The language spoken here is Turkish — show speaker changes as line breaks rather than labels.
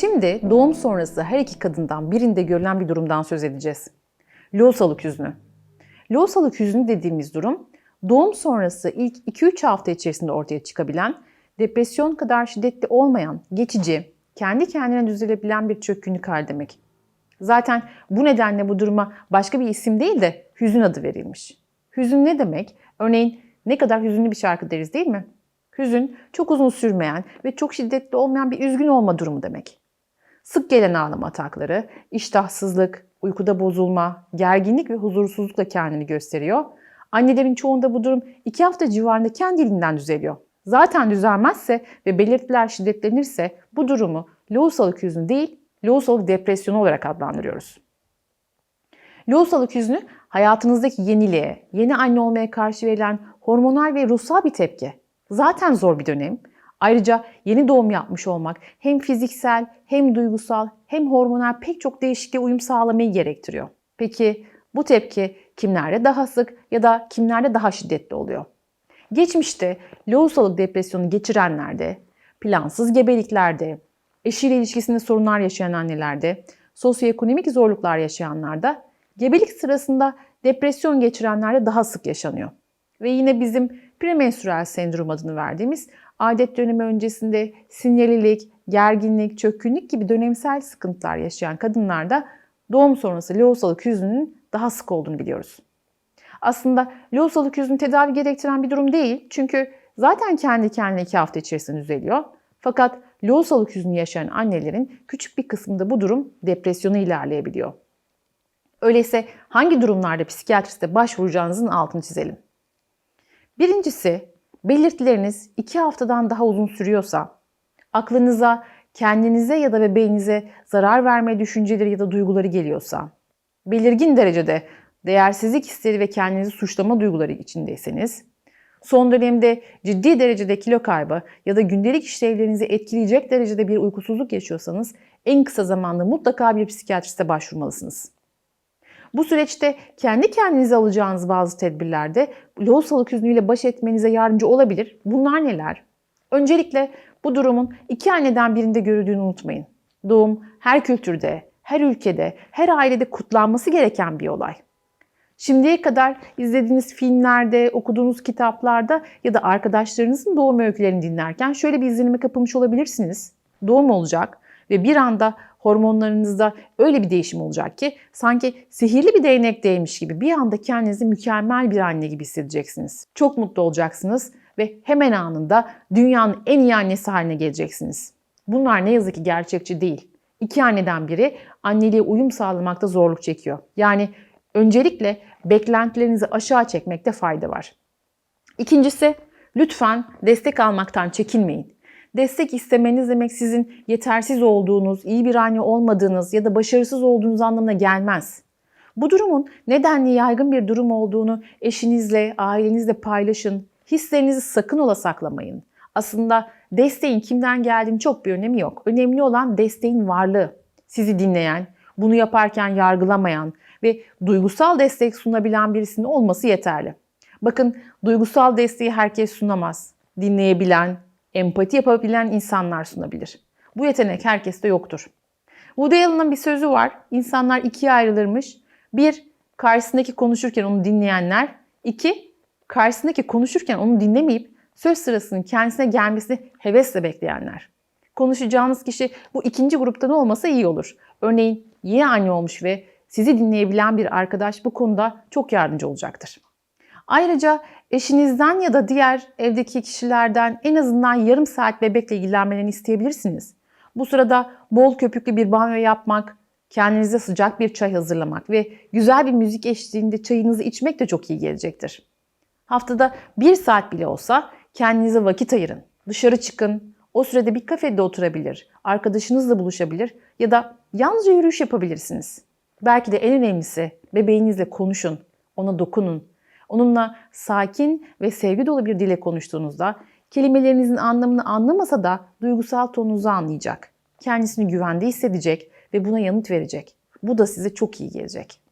Şimdi doğum sonrası her iki kadından birinde görülen bir durumdan söz edeceğiz. Lohusalık hüznü. Lohusalık hüznü dediğimiz durum doğum sonrası ilk 2-3 hafta içerisinde ortaya çıkabilen, depresyon kadar şiddetli olmayan, geçici, kendi kendine düzelebilen bir çökkünlük hali demek. Zaten bu nedenle bu duruma başka bir isim değil de hüzün adı verilmiş. Hüzün ne demek? Örneğin ne kadar hüzünlü bir şarkı deriz değil mi? Hüzün çok uzun sürmeyen ve çok şiddetli olmayan bir üzgün olma durumu demek. Sık gelen ağlama atakları, iştahsızlık, uykuda bozulma, gerginlik ve huzursuzlukla kendini gösteriyor. Annelerin çoğunda bu durum 2 hafta civarında kendiliğinden düzeliyor. Zaten düzelmezse ve belirtiler şiddetlenirse bu durumu lohusalık hüznü değil, lohusalık depresyonu olarak adlandırıyoruz. Lohusalık hüznü hayatınızdaki yeniliğe, yeni anne olmaya karşı verilen hormonal ve ruhsal bir tepki. Zaten zor bir dönem. Ayrıca yeni doğum yapmış olmak hem fiziksel hem duygusal hem hormonal pek çok değişikliğe uyum sağlamayı gerektiriyor. Peki bu tepki kimlerde daha sık ya da kimlerde daha şiddetli oluyor? Geçmişte lohusalık depresyonu geçirenlerde, plansız gebeliklerde, eşiyle ilişkisinde sorunlar yaşayan annelerde, sosyoekonomik zorluklar yaşayanlarda, gebelik sırasında depresyon geçirenlerde daha sık yaşanıyor. Ve yine bizim premenstrüel sendrom adını verdiğimiz adet dönemi öncesinde sinyalilik, gerginlik, çökkünlük gibi dönemsel sıkıntılar yaşayan kadınlarda doğum sonrası lohusalık hüznünün daha sık olduğunu biliyoruz. Aslında lohusalık hüznü tedavi gerektiren bir durum değil. Çünkü zaten kendi kendine iki hafta içerisinde düzeliyor. Fakat lohusalık hüznü yaşayan annelerin küçük bir kısmında bu durum depresyona ilerleyebiliyor. Öyleyse hangi durumlarda psikiyatriste başvuracağınızın altını çizelim. Birincisi, belirtileriniz 2 haftadan daha uzun sürüyorsa, aklınıza, kendinize ya da bebeğinize zarar verme düşünceleri ya da duyguları geliyorsa, belirgin derecede değersizlik hisleri ve kendinizi suçlama duyguları içindeyseniz, son dönemde ciddi derecede kilo kaybı ya da gündelik işlevlerinizi etkileyecek derecede bir uykusuzluk yaşıyorsanız en kısa zamanda mutlaka bir psikiyatriste başvurmalısınız. Bu süreçte kendi kendinize alacağınız bazı tedbirlerde lohusalık hüznüyle baş etmenize yardımcı olabilir. Bunlar neler? Öncelikle bu durumun iki anneden birinde görüldüğünü unutmayın. Doğum her kültürde, her ülkede, her ailede kutlanması gereken bir olay. Şimdiye kadar izlediğiniz filmlerde, okuduğunuz kitaplarda ya da arkadaşlarınızın doğum öykülerini dinlerken şöyle bir izlenime kapılmış olabilirsiniz. Doğum olacak ve bir anda hormonlarınızda öyle bir değişim olacak ki sanki sihirli bir değnek değmiş gibi bir anda kendinizi mükemmel bir anne gibi hissedeceksiniz. Çok mutlu olacaksınız ve hemen anında dünyanın en iyi annesi haline geleceksiniz. Bunlar ne yazık ki gerçekçi değil. İki anneden biri anneliğe uyum sağlamakta zorluk çekiyor. Yani öncelikle beklentilerinizi aşağı çekmekte fayda var. İkincisi lütfen destek almaktan çekinmeyin. Destek istemeniz demek sizin yetersiz olduğunuz, iyi bir anne olmadığınız ya da başarısız olduğunuz anlamına gelmez. Bu durumun nedenli yaygın bir durum olduğunu eşinizle, ailenizle paylaşın. Hislerinizi sakın ola saklamayın. Aslında desteğin kimden geldiğini çok bir önemi yok. Önemli olan desteğin varlığı. Sizi dinleyen, bunu yaparken yargılamayan ve duygusal destek sunabilen birisinin olması yeterli. Bakın duygusal desteği herkes sunamaz. Dinleyebilen, empati yapabilen insanlar sunabilir. Bu yetenek herkeste yoktur. Woody Allen'ın bir sözü var. İnsanlar ikiye ayrılırmış. Bir, karşısındaki konuşurken onu dinleyenler. İki, karşısındaki konuşurken onu dinlemeyip söz sırasının kendisine gelmesini hevesle bekleyenler. Konuşacağınız kişi bu ikinci gruptan olmasa iyi olur. Örneğin yeni anne olmuş ve sizi dinleyebilen bir arkadaş bu konuda çok yardımcı olacaktır. Ayrıca eşinizden ya da diğer evdeki kişilerden en azından yarım saat bebekle ilgilenmelerini isteyebilirsiniz. Bu sırada bol köpüklü bir banyo yapmak, kendinize sıcak bir çay hazırlamak ve güzel bir müzik eşliğinde çayınızı içmek de çok iyi gelecektir. Haftada bir saat bile olsa kendinize vakit ayırın. Dışarı çıkın, o sürede bir kafede oturabilir, arkadaşınızla buluşabilir ya da yalnızca yürüyüş yapabilirsiniz. Belki de en önemlisi bebeğinizle konuşun, ona dokunun, Onunla sakin ve sevgi dolu bir dile konuştuğunuzda kelimelerinizin anlamını anlamasa da duygusal tonunuzu anlayacak. Kendisini güvende hissedecek ve buna yanıt verecek. Bu da size çok iyi gelecek.